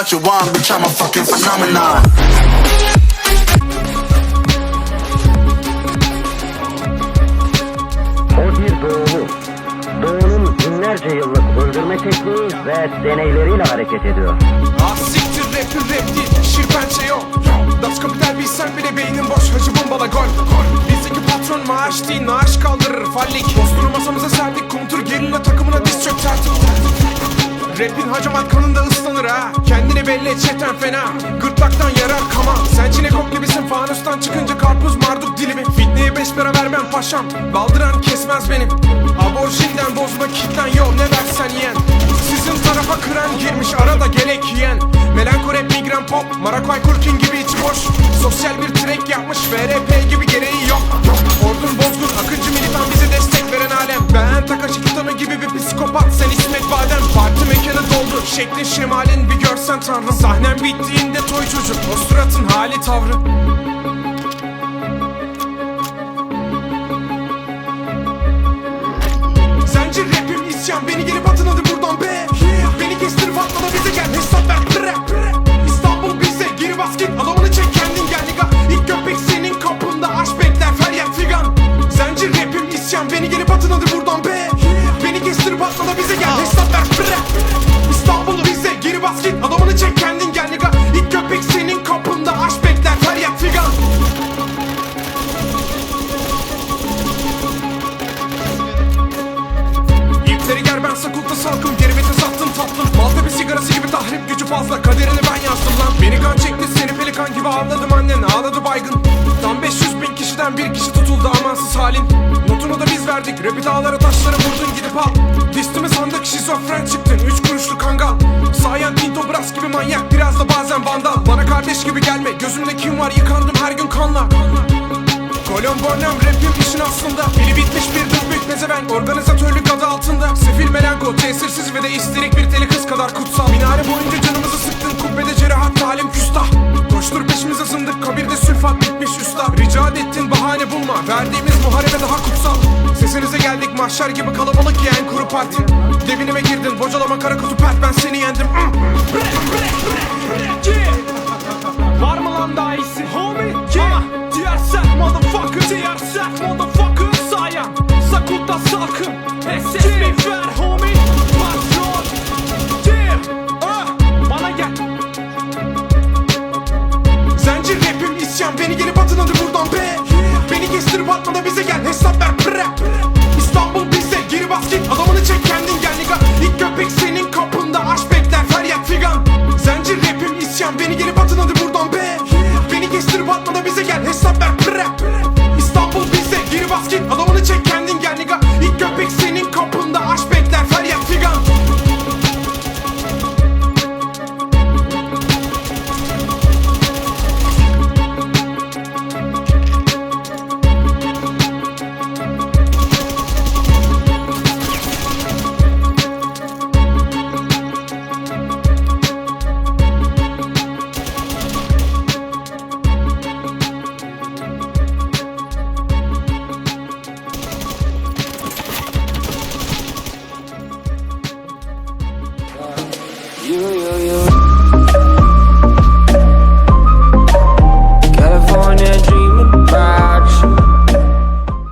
what you want, bitch, I'm a fucking phenomenon. O bir doğulu. Doğunun binlerce yıllık öldürme tekniği ve deneyleriyle hareket ediyor. Ah siktir rapin rap değil şir pençe yok Das Kapital bilsen bile beynin boş hacı bombala gol Bizdeki patron maaş değil naaş kaldırır fallik Dostunu masamıza serdik kontur gerilla takımına diz çök tertip Rapin hacamat kanında Kendini belli et çeten fena. Gırtlaktan yarar kama. Sen çinekop gibisin fanustan çıkınca karpuz marduk dilimi. Fitneye beş para vermem paşam Baldıran kesmez beni Aborjinden bozma kitlen yo ne versen yiyen. Sizin tarafa kıran girmiş arada gelek yiyen. Melanko rap migren pop Marakway Kurkin gibi içi boş. Sosyal bir trek yapmış gibi şeklin şemalin bir görsen tanrım Sahnem bittiğinde toy çocuk o suratın hali tavrı çek kendin gel niga İlk köpek senin kapında. Aş bekler. Feryat figan. İpleri ger ben sakulta salkım. Geri vites attım tatlım Maltepe sigarası gibi tahrip gücü fazla. Kaderini ben yazdım lan. Beni kan çekti seni pelikan gibi avladım. Annen ağladı baygın. Tam 500 bin kişiden bir kişi tutuldu. Amansız halin Notunu da biz verdik. Rapi dağlara taşlara vurdun gidip al. Distimi sandık şizofren çıktın bazen vandal Bana kardeş gibi gelme. Gözümde kim var? Yıkandım her gün kanla. Kolon Bornam rapim işin aslında. Biri bitmiş bir düzbük mezeven Organizatörlük adı altında. Sefil melanko tesirsiz ve de isterik bir deli kız kadar kutsal. Minare boyunca canımızı sıktın. Kubbede cerahat talim küstah. Koştur peşimize zındık. Kabirde sülfat bitmiş üstad. Rica ettin bahane bulma. Verdiğimiz muharebe daha kutsal. Sesinize geldik. Mahşer gibi kalabalık yiyen kuru apart Devinime girdin bocalama kara kutu pert ben seni yendim Var mı lan daha iyisi? hadi buradan be. Beni kestir batmada bize gel. Hesap ver Pırrak pırrak